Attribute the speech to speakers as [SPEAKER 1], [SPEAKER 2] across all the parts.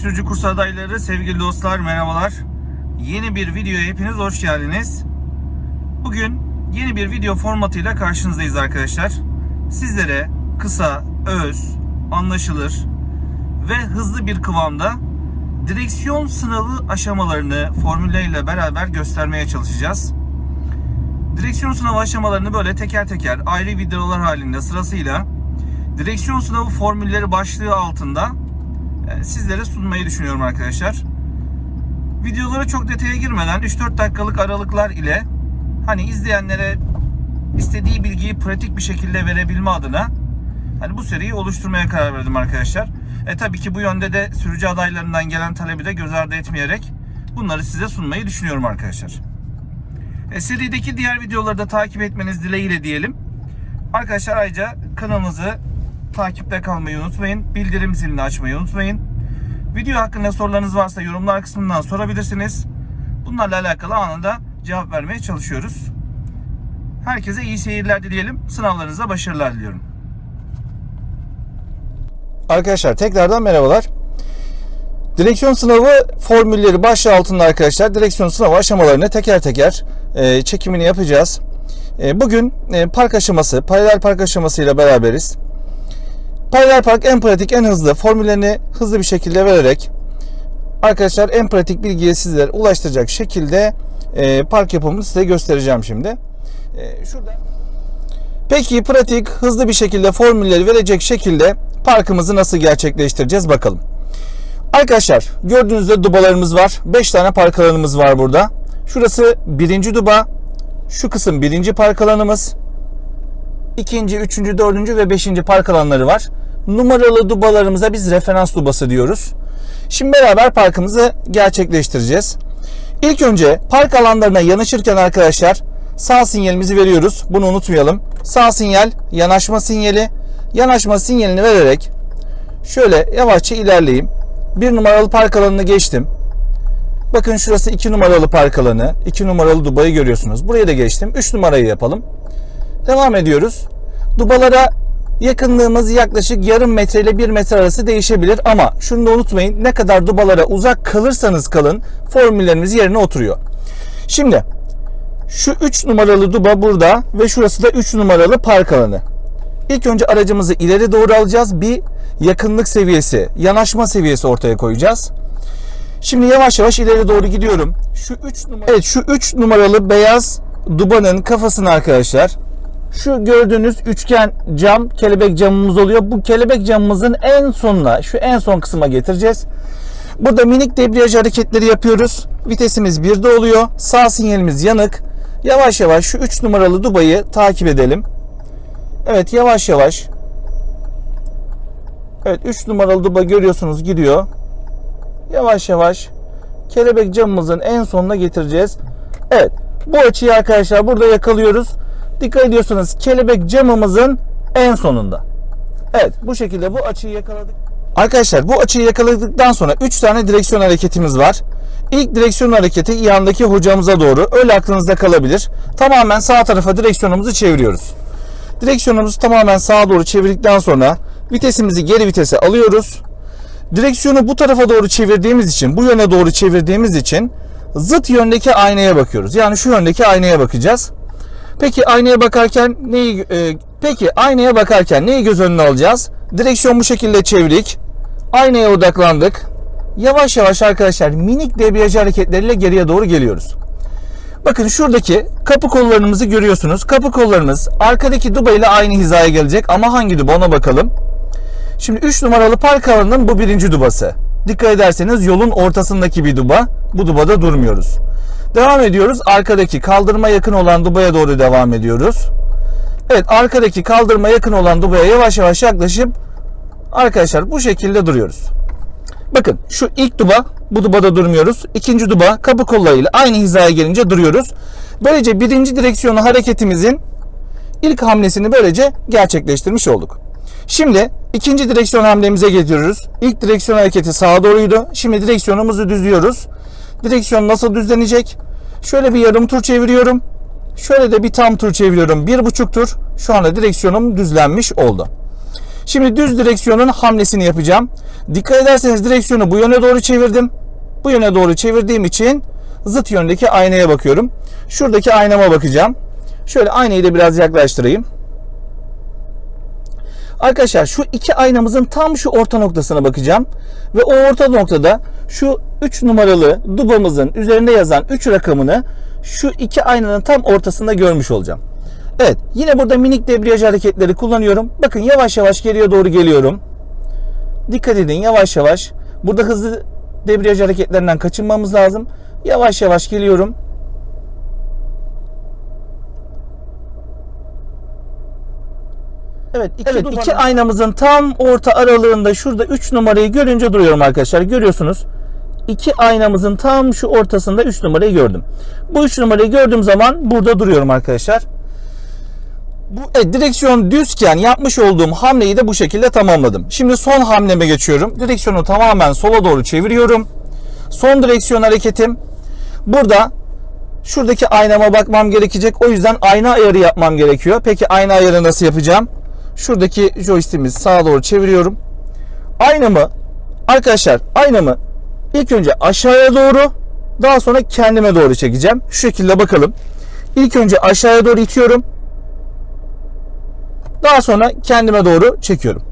[SPEAKER 1] sürücü kurs adayları, sevgili dostlar merhabalar. Yeni bir videoya hepiniz hoş geldiniz. Bugün yeni bir video formatıyla karşınızdayız arkadaşlar. Sizlere kısa, öz, anlaşılır ve hızlı bir kıvamda direksiyon sınavı aşamalarını formülleriyle beraber göstermeye çalışacağız. Direksiyon sınavı aşamalarını böyle teker teker ayrı videolar halinde sırasıyla direksiyon sınavı formülleri başlığı altında sizlere sunmayı düşünüyorum arkadaşlar. Videolara çok detaya girmeden 3-4 dakikalık aralıklar ile hani izleyenlere istediği bilgiyi pratik bir şekilde verebilme adına hani bu seriyi oluşturmaya karar verdim arkadaşlar. E tabii ki bu yönde de sürücü adaylarından gelen talebi de göz ardı etmeyerek bunları size sunmayı düşünüyorum arkadaşlar. E, serideki diğer videoları da takip etmeniz dileğiyle diyelim. Arkadaşlar ayrıca kanalımızı takipte kalmayı unutmayın. Bildirim zilini açmayı unutmayın. Video hakkında sorularınız varsa yorumlar kısmından sorabilirsiniz. Bunlarla alakalı anında cevap vermeye çalışıyoruz. Herkese iyi seyirler dileyelim. Sınavlarınızda başarılar diliyorum.
[SPEAKER 2] Arkadaşlar tekrardan merhabalar. Direksiyon sınavı formülleri başlığı altında arkadaşlar direksiyon sınavı aşamalarını teker teker e, çekimini yapacağız. E, bugün e, park aşaması, paralel park aşaması ile beraberiz. Paralel park en pratik, en hızlı formüllerini hızlı bir şekilde vererek arkadaşlar en pratik bilgiyi sizlere ulaştıracak şekilde e, park yapımını size göstereceğim şimdi. E, şurada Peki pratik, hızlı bir şekilde formülleri verecek şekilde parkımızı nasıl gerçekleştireceğiz bakalım. Arkadaşlar gördüğünüzde dubalarımız var. 5 tane park alanımız var burada. Şurası birinci duba. Şu kısım birinci park alanımız. İkinci, üçüncü, dördüncü ve beşinci park alanları var. Numaralı dubalarımıza biz referans dubası diyoruz. Şimdi beraber parkımızı gerçekleştireceğiz. İlk önce park alanlarına yanaşırken arkadaşlar sağ sinyalimizi veriyoruz. Bunu unutmayalım. Sağ sinyal, yanaşma sinyali. Yanaşma sinyalini vererek şöyle yavaşça ilerleyeyim. Bir numaralı park alanını geçtim. Bakın şurası 2 numaralı park alanı. 2 numaralı dubayı görüyorsunuz. Buraya da geçtim. 3 numarayı yapalım. Devam ediyoruz. Dubalara yakınlığımız yaklaşık yarım metre ile 1 metre arası değişebilir ama şunu da unutmayın ne kadar dubalara uzak kalırsanız kalın formüllerimiz yerine oturuyor. Şimdi şu 3 numaralı duba burada ve şurası da 3 numaralı park alanı. İlk önce aracımızı ileri doğru alacağız. Bir yakınlık seviyesi, yanaşma seviyesi ortaya koyacağız. Şimdi yavaş yavaş ileri doğru gidiyorum. Şu 3 numaralı Evet, şu 3 numaralı beyaz dubanın kafasını arkadaşlar şu gördüğünüz üçgen cam kelebek camımız oluyor. Bu kelebek camımızın en sonuna, şu en son kısma getireceğiz. Burada minik debriyaj hareketleri yapıyoruz. Vitesimiz 1'de oluyor. Sağ sinyalimiz yanık. Yavaş yavaş şu 3 numaralı dubayı takip edelim. Evet yavaş yavaş. Evet 3 numaralı duba görüyorsunuz gidiyor. Yavaş yavaş kelebek camımızın en sonuna getireceğiz. Evet bu açıyı arkadaşlar burada yakalıyoruz. Dikkat ediyorsanız kelebek camımızın en sonunda. Evet bu şekilde bu açıyı yakaladık. Arkadaşlar bu açıyı yakaladıktan sonra 3 tane direksiyon hareketimiz var. İlk direksiyon hareketi yandaki hocamıza doğru. Öyle aklınızda kalabilir. Tamamen sağ tarafa direksiyonumuzu çeviriyoruz. Direksiyonumuzu tamamen sağa doğru çevirdikten sonra vitesimizi geri vitese alıyoruz. Direksiyonu bu tarafa doğru çevirdiğimiz için, bu yöne doğru çevirdiğimiz için zıt yöndeki aynaya bakıyoruz. Yani şu yöndeki aynaya bakacağız. Peki aynaya bakarken neyi e, peki aynaya bakarken neyi göz önüne alacağız? Direksiyon bu şekilde çevirdik. Aynaya odaklandık. Yavaş yavaş arkadaşlar minik debriyaj hareketleriyle geriye doğru geliyoruz. Bakın şuradaki kapı kollarımızı görüyorsunuz. Kapı kollarımız arkadaki duba ile aynı hizaya gelecek ama hangi duba ona bakalım. Şimdi 3 numaralı park alanının bu birinci dubası. Dikkat ederseniz yolun ortasındaki bir duba. Bu dubada durmuyoruz. Devam ediyoruz. Arkadaki kaldırıma yakın olan dubaya doğru devam ediyoruz. Evet arkadaki kaldırıma yakın olan dubaya yavaş yavaş yaklaşıp arkadaşlar bu şekilde duruyoruz. Bakın şu ilk duba bu dubada durmuyoruz. İkinci duba kapı kollarıyla aynı hizaya gelince duruyoruz. Böylece birinci direksiyonu hareketimizin ilk hamlesini böylece gerçekleştirmiş olduk. Şimdi ikinci direksiyon hamlemize getiriyoruz. İlk direksiyon hareketi sağa doğruydu. Şimdi direksiyonumuzu düzlüyoruz. Direksiyon nasıl düzlenecek? Şöyle bir yarım tur çeviriyorum. Şöyle de bir tam tur çeviriyorum. Bir buçuk tur. Şu anda direksiyonum düzlenmiş oldu. Şimdi düz direksiyonun hamlesini yapacağım. Dikkat ederseniz direksiyonu bu yöne doğru çevirdim. Bu yöne doğru çevirdiğim için zıt yöndeki aynaya bakıyorum. Şuradaki aynama bakacağım. Şöyle aynayı da biraz yaklaştırayım. Arkadaşlar şu iki aynamızın tam şu orta noktasına bakacağım. Ve o orta noktada şu 3 numaralı dubamızın üzerinde yazan 3 rakamını şu iki aynanın tam ortasında görmüş olacağım. Evet yine burada minik debriyaj hareketleri kullanıyorum. Bakın yavaş yavaş geriye doğru geliyorum. Dikkat edin yavaş yavaş. Burada hızlı debriyaj hareketlerinden kaçınmamız lazım. Yavaş yavaş geliyorum. Evet, iki, evet, iki aynamızın tam orta aralığında şurada 3 numarayı görünce duruyorum arkadaşlar. Görüyorsunuz. İki aynamızın tam şu ortasında 3 numarayı gördüm. Bu 3 numarayı gördüğüm zaman burada duruyorum arkadaşlar. Bu evet, direksiyon düzken yapmış olduğum hamleyi de bu şekilde tamamladım. Şimdi son hamleme geçiyorum. Direksiyonu tamamen sola doğru çeviriyorum. Son direksiyon hareketim. Burada şuradaki aynama bakmam gerekecek. O yüzden ayna ayarı yapmam gerekiyor. Peki ayna ayarı nasıl yapacağım? Şuradaki joystick'imizi sağa doğru çeviriyorum. Aynamı arkadaşlar aynamı ilk önce aşağıya doğru daha sonra kendime doğru çekeceğim. Şu şekilde bakalım. İlk önce aşağıya doğru itiyorum. Daha sonra kendime doğru çekiyorum.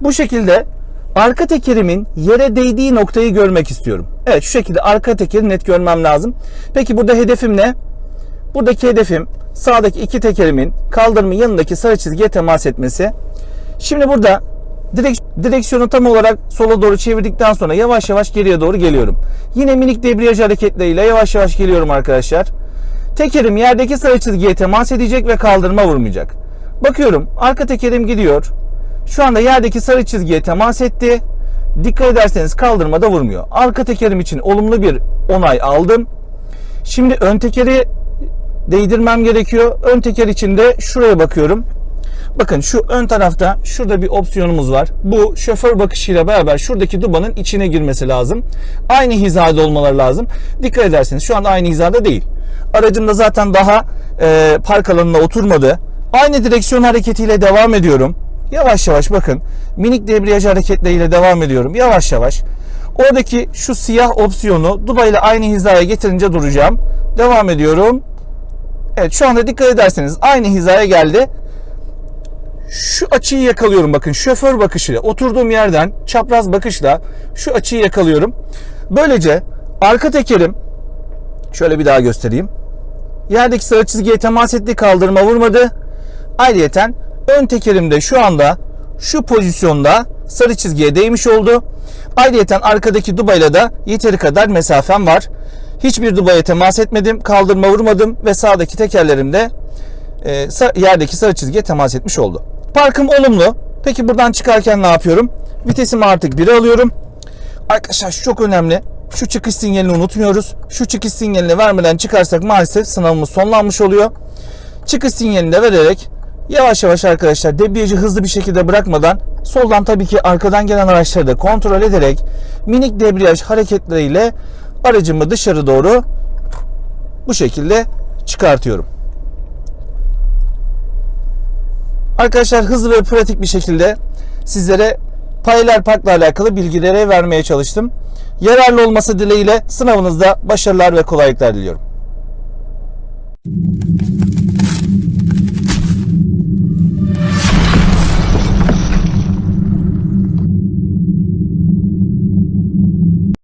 [SPEAKER 2] Bu şekilde arka tekerimin yere değdiği noktayı görmek istiyorum. Evet şu şekilde arka tekeri net görmem lazım. Peki burada hedefim ne? Buradaki hedefim sağdaki iki tekerimin kaldırımın yanındaki sarı çizgiye temas etmesi. Şimdi burada direk, direksiyonu tam olarak sola doğru çevirdikten sonra yavaş yavaş geriye doğru geliyorum. Yine minik debriyaj hareketleriyle yavaş yavaş geliyorum arkadaşlar. Tekerim yerdeki sarı çizgiye temas edecek ve kaldırıma vurmayacak. Bakıyorum arka tekerim gidiyor. Şu anda yerdeki sarı çizgiye temas etti. Dikkat ederseniz kaldırmada vurmuyor. Arka tekerim için olumlu bir onay aldım. Şimdi ön tekeri değdirmem gerekiyor. Ön teker için de şuraya bakıyorum. Bakın şu ön tarafta şurada bir opsiyonumuz var. Bu şoför bakışıyla beraber şuradaki dubanın içine girmesi lazım. Aynı hizada olmaları lazım. Dikkat ederseniz şu anda aynı hizada değil. Aracım da zaten daha e, park alanına oturmadı. Aynı direksiyon hareketiyle devam ediyorum. Yavaş yavaş bakın. Minik debriyaj hareketleriyle devam ediyorum. Yavaş yavaş. Oradaki şu siyah opsiyonu Duba ile aynı hizaya getirince duracağım. Devam ediyorum. Evet şu anda dikkat ederseniz aynı hizaya geldi. Şu açıyı yakalıyorum bakın şoför bakışıyla oturduğum yerden çapraz bakışla şu açıyı yakalıyorum. Böylece arka tekerim şöyle bir daha göstereyim. Yerdeki sarı çizgiye temas etti kaldırıma vurmadı. Ayrıyeten ön tekerim de şu anda şu pozisyonda sarı çizgiye değmiş oldu. Ayrıyeten arkadaki dubayla da yeteri kadar mesafem var. Hiçbir dubaya temas etmedim, kaldırma vurmadım ve sağdaki tekerlerim de e, yerdeki sarı çizgiye temas etmiş oldu. Parkım olumlu. Peki buradan çıkarken ne yapıyorum? Vitesimi artık 1'e alıyorum. Arkadaşlar şu çok önemli. Şu çıkış sinyalini unutmuyoruz. Şu çıkış sinyalini vermeden çıkarsak maalesef sınavımız sonlanmış oluyor. Çıkış sinyalini de vererek yavaş yavaş arkadaşlar debriyajı hızlı bir şekilde bırakmadan soldan tabii ki arkadan gelen araçları da kontrol ederek minik debriyaj hareketleriyle aracımı dışarı doğru bu şekilde çıkartıyorum. Arkadaşlar hızlı ve pratik bir şekilde sizlere paralel parkla alakalı bilgileri vermeye çalıştım. Yararlı olması dileğiyle sınavınızda başarılar ve kolaylıklar diliyorum.